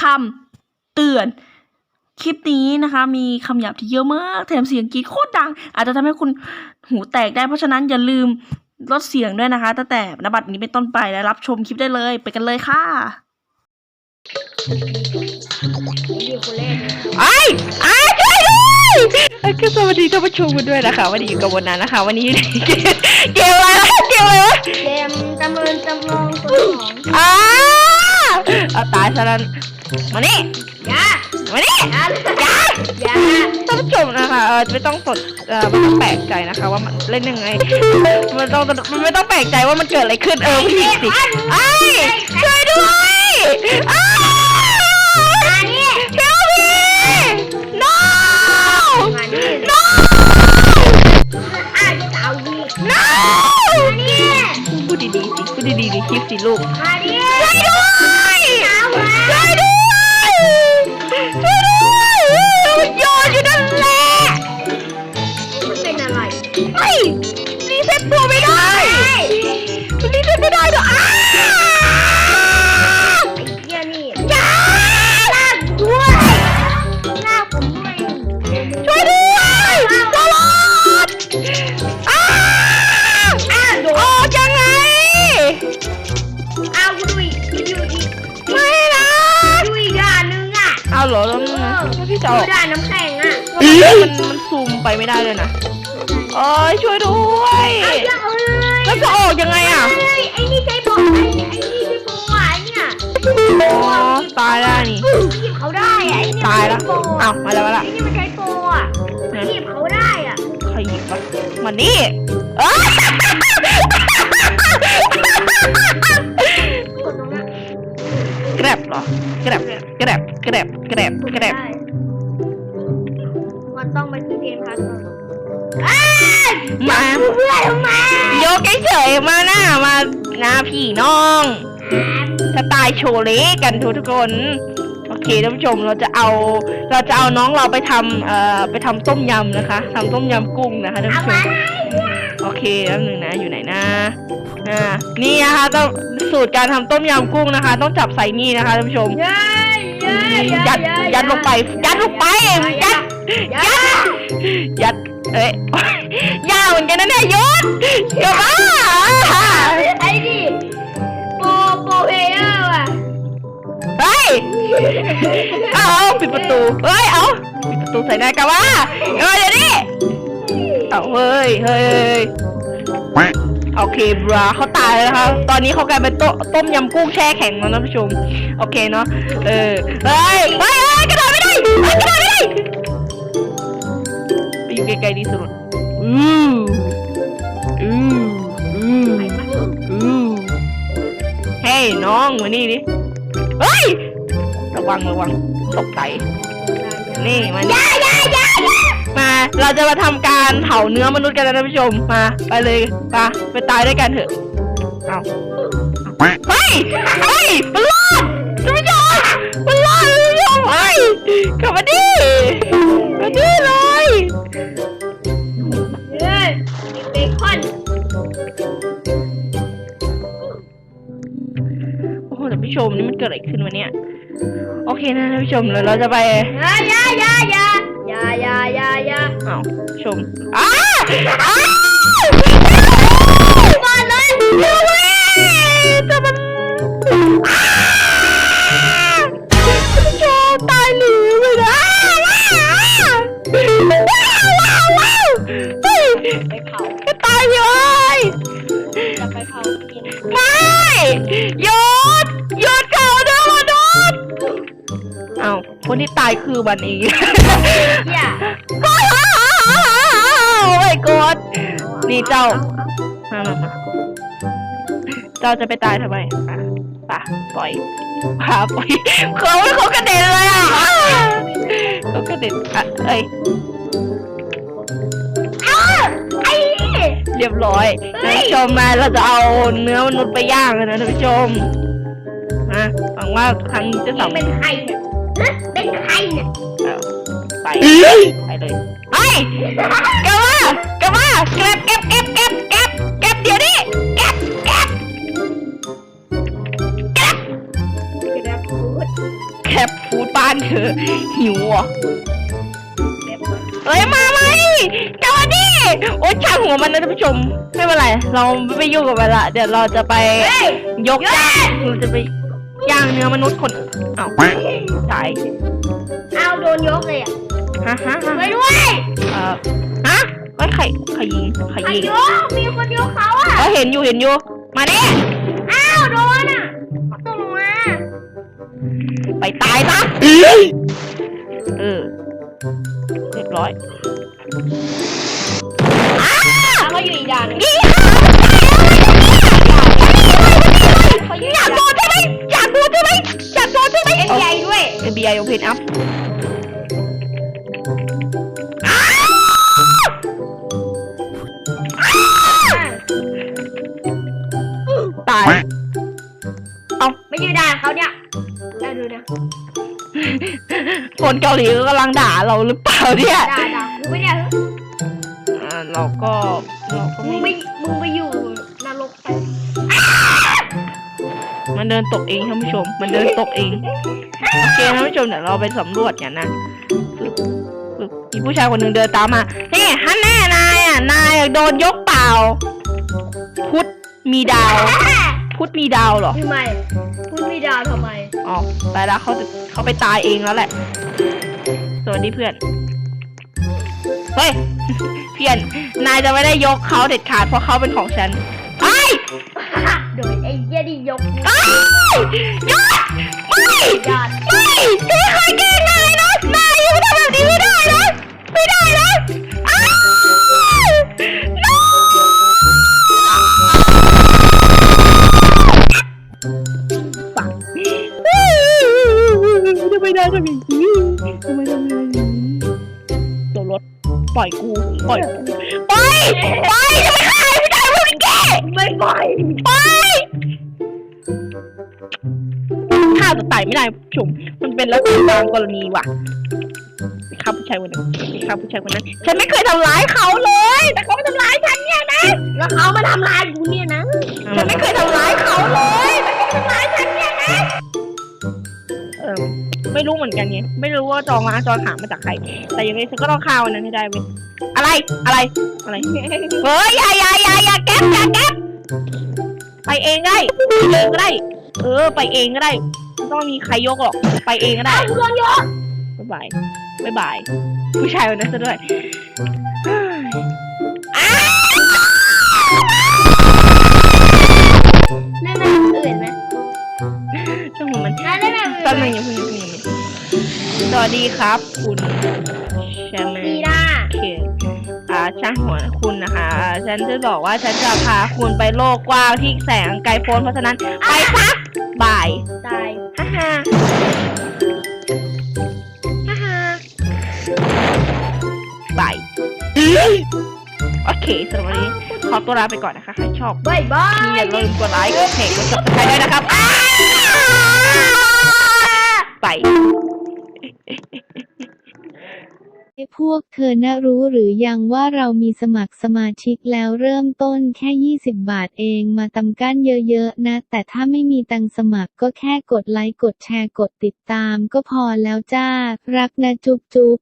คำเตือน คลิปนี้นะคะ มีคำหยาบที่เยอะมาก แถมเสียงกรีดโคตรดัง อาจจะทำให้คุณหูแตกได้ เพราะฉะนั้นอย่าลืมลดเสียงด้วยนะคะ ตั้งแต่นบัตรนี้เป็นต้นไปและรับชมคลิปได้เลย ไปกันเลยค่ะอยู่คนแรกเลยไอ้ไอ้ช่วยด้วยก็สวัสดีท่านผู้ชมกันด้วยนะคะ วันนี้อยู่กับวันนั้นนะคะ วันนี้อยู่ในเกมเกมอะไรนะเกมอะไรวะเกมจำเริญจำลองตัวของอ้าเอาตายซะแล้ว มานี่ยามานี่ยาเลยยาท่านผู้ชมนะคะเออไม่ต้องสดเออไม่ต้องแปลกใจนะคะว่ามันเล่นยังไง มันต้องมันไม่ต้องแปลกใจว่ามันเกิดอะไรขึ้นเออพี่สิไอ้ช่วยด้วยอ้ามานี่เฮลพี no มานี่ no อ้าวจะเอาดี no มานี่พูดดีๆสิพูดดีๆในคลิปสิลูกมาดิช่วยด้วย เฮ้ยรีเซ็ตตัวไม่ได้รีเซ็ตไม่ได้ด้วยอ้าไอ้เหี้ยนี่อย่าลากด้วยลากผมด้วยช่วยด้วยตลอดอ้าอ้าวโดโอ้นจังไงเอาดูอีกอยู่อีกไม่นะดูอีกด่านนึงอะเอาเหรอแล้วมึงนะแล้วพี่จะดูออกด่านน้ำแข็งอะมันมันซูมไปไม่ได้เลยนะ โอ้ยช่วยด้วยเอาเยอะเลยแล้วจะออกยังไงอะเฮ้ยไอ้นี่ใช้โบไอ้ไอ้นี่ใช้โบอะไอ้เนี่ยอ๋อตายแล้วนี่หยิบเขาได้อะไอ้เนี่ยตายแล้วมันใช้โบอ้าวมาแล้วมาแล้ว ไอ้นี่มันใช้โบอะหยิบเขาได้อะใครหยิบวะมานี่เอ้ยกดตรงนั้นแกร็บเหรอแกร็บแกร็บแกร็บแกร็บแกร็บได้มันต้องไปซื้อเกมพาสก่อนอ้าว มาเพื่อนมาโยกเฉยๆมาหน้ามาหน้าพี่น้องสไตล์โชเล่กันทุกทุกคนโอเคท่านผู้ชมเราจะเอาเราจะเอาน้องเราไปทำเอ่อไปทำต้มยำนะคะทำต้มยำกุ้งนะคะท่านเอาผู้ชมามโอเคแป๊บหนึงนะอยู่ไหนนะอ่านี่นะคะต้องสูตรการทำต้มยำกุ้งนะคะ ต้องจับใส่นี่นะคะท่านผู้ชมเย้เย้เย้ยัดเย้ยัดลงไปยัดลงไปยัดยัดยัด เอ้ยยาวเหมือนกันนะเนี่ยยศอย่าบ้าไอ้นี่โปรโปรเพลเยอร์ว่ะเฮ้ยเอาเอาปิดประตูเฮ้ยเอาปิดประตูใส่หน้ากันว่าเฮ้ยเดี๋ยวนี้เอาเฮ้ยเฮ้ยเฮ้ยโอเคบราเขาตายแล้วนะคะตอนนี้เขากลายเป็นโตต้มยำกุ้งแช่แข็งแล้วนะผู้ชม โอเคเนาะเออเฮ้ยเฮ้ย ไปอยู่ไกลๆดีสุดอืออืออืออือเฮ้ยน้องมานี่ดิเฮ้ยระวังระวังตกใจนี่มานี่ยายายายามาเราจะมาทำการเผาเนื้อมนุษย์กันแล้วนะท่านผู้ชมมาไปเลยไปไปตายด้วยกันเถอะเอาเฮ้ยเฮ้ยมันรอดท่านผู้ชมมันรอดท่านผู้ชมเฮ้ยกลับมาดิมาดิิดอะไรขึ้นวันเนี้ยโอเคนะท่านผู้ชมแล้วเราจะไปอยายายายายายาย่าอาชมอ้า คนที่ตายคือมันเองอย่าโอ้ยกดนี่เจ้ามามามาเจ้าจะไปตายทำไมป่ะป่ะปล่อยพาปล่อยเขาเขากระเด็นเลยอะเขากระเด็นอะเอ้ยอ้าวไอ้นี่เรียบร้อยท่านผู้ชมมาเราจะเอาเนื้อมนุษย์ไปย่างกันนะท่านผู้ชมนะหวังว่าครั้งนี้จะนี่สำเป็นใครเนี่ย ฮะเป็นใครเนี่ยไปไปเลยเฮ้ยกลับมากลับมาเก็บเก็บเก็บเก็บเก็บเก็บเดี๋ยวนี้เก็บเก็บกระดาษพูดแคปฟูดบ้านเธอหิวเหรอะเอ้ยมาไหมกลับมาดิโอ๊ยช่างหัวมันนะท่านผู้ชม ไม่เป็นไร เราไม่ยุ่งกับมันละ เดี๋ยวเราจะไปเฮ้ยยกย่างเราจะไป ย่างเนื้อมนุษย์คนเอ้าตายเอาโดนยกเลยอะฮะฮะฮะไปด้วยเอ่อฮะเฮ้ยใครใครยิงใครใครยิงยกมีคนยกเขาอะเออเห็นอยู่เห็นอยู่ มาเนี่ยอ้าวโดนอะตกลงมาไปตายซะเออเรียบร้อยอ้าเขาอยู่อีกด่านหนึงยิงอยากโดนใช่ไหมอยากโดน ใช่ไหมอยากโดนใช่ไหมเอ็นใหญ่ด้วย FBI Open Up ตายไม่อยู่ด่านเขาเนี่ยแล้วดูนะคนเกาหลีก็กำลังด่าเราหรือเปล่าเนี่ยด่าด่ากูไม่ได้อ่าเราก็เราก็มึงไม่ไปมึงไปอยู่ มันเดินตกเองท่านผู้ชม มันเดินตกเอง โอเคท่านผู้ชมเดี๋ยวเราไปสำรวจกันนะปึ๊บปึ๊บมีผู้ชายคนหนึ่งเดินตามมานี่ฮันแน่นายอะ นายโดนยกเปล่า พุทธมีดาว พุทธมีดาวเหรอ ทำไมพูดไม่ด่าทำไม อ๋อไปแล้วเขาจะเขาไปตายเองแล้วแหละ สวัสดีเพื่อน เฮ้ย เพื่อน นายจะไม่ได้ยกเขาเด็ดขาดเพราะเขาเป็นของฉันไอ้ ยโดนไอ้เหี้ยนี่ยกไอ้ยยกไม่ญาติไม่ไม่เคยแกล้งนายนะนายอยู่ทำแบบนี้ไม่ได้นะไม่ได้นะอ้าว no ฝังทำไมนายทำอย่างนี้ทำไมทำอย่างนี้ตัวรถปล่อยกูปล่อยกูปล่อยปไม่ขายไม นี้แกไม่ปล่อยปล่อยฆ่าตัวตายไม่ได้ผู้ชม มันเป็นลักษณะบางกรณีว่ะไปฆ่าผู้ชายคนนั้นไปฆ่าผู้ชายคนนั้น ฉันไม่เคยทำร้ายเขาเลย แต่เขามาทำร้ายฉันเนี่ยนะ แล้วเขามาทำลายกูเนี่ยนะ ฉันไม่เคยทำร้ายเขาเลย แต่เขาทำร้ายฉันเนี่ยนะ เออไม่รู้เหมือนกันไงไม่รู้ว่าจองมาจองหามาจากใคร แต่ยังไงฉันก็ต้องฆ่าวันนั้นให้ได้เว้ยอะไร อะไร อะไร เฮ้ยอย่าอย่าอย่าอย่าแก๊ปอย่าแก๊ป ไปเองได้ไปเองก็ได้ เออ ไปเองก็ได้ไม่ต้องมีใครยกหรอก ไปเองก็ได้เอาโดนยกบ๊ายบายบ๊ายบาย ผู้ชายคนนั้นซะด้วยอ้าวเล่นแบบอื่นไหมช่างหัวมันนายเล่นแบบอื่ตอนนไหมนึงอย่าเพิ่งอย่าเพิ่งอย่าเพิ่งสวัสดีครับ คุณ ช่างหัวคุณนะคะอ่าฉันจะบอกว่าฉันจะพาคุณไปโลกกว้างที่แสงไกลโพ้นเพราะฉะนั้น ไปซะบายตายฮ่าฮ่าฮ่าฮ่าบายโอเคสำหรับวันนี้ขอตัวลาไปก่อนนะคะใครชอบบายบาอย่ายลืมกดไลค์กดแชร์กด subscribe ด้วยนะครับอ้าไป พ วกเธอน่ารู้หรือยังว่าเรามีสมัครสมาชิกแล้วเริ่มต้นแค่ 20 บาทเองมาตำกั้นเยอะๆนะ แต่ถ้าไม่มีตังสมัครก็แค่กดไลค์กดแชร์กดติดตามก็พอแล้วจ้า รักนะจุ๊บจุ๊บ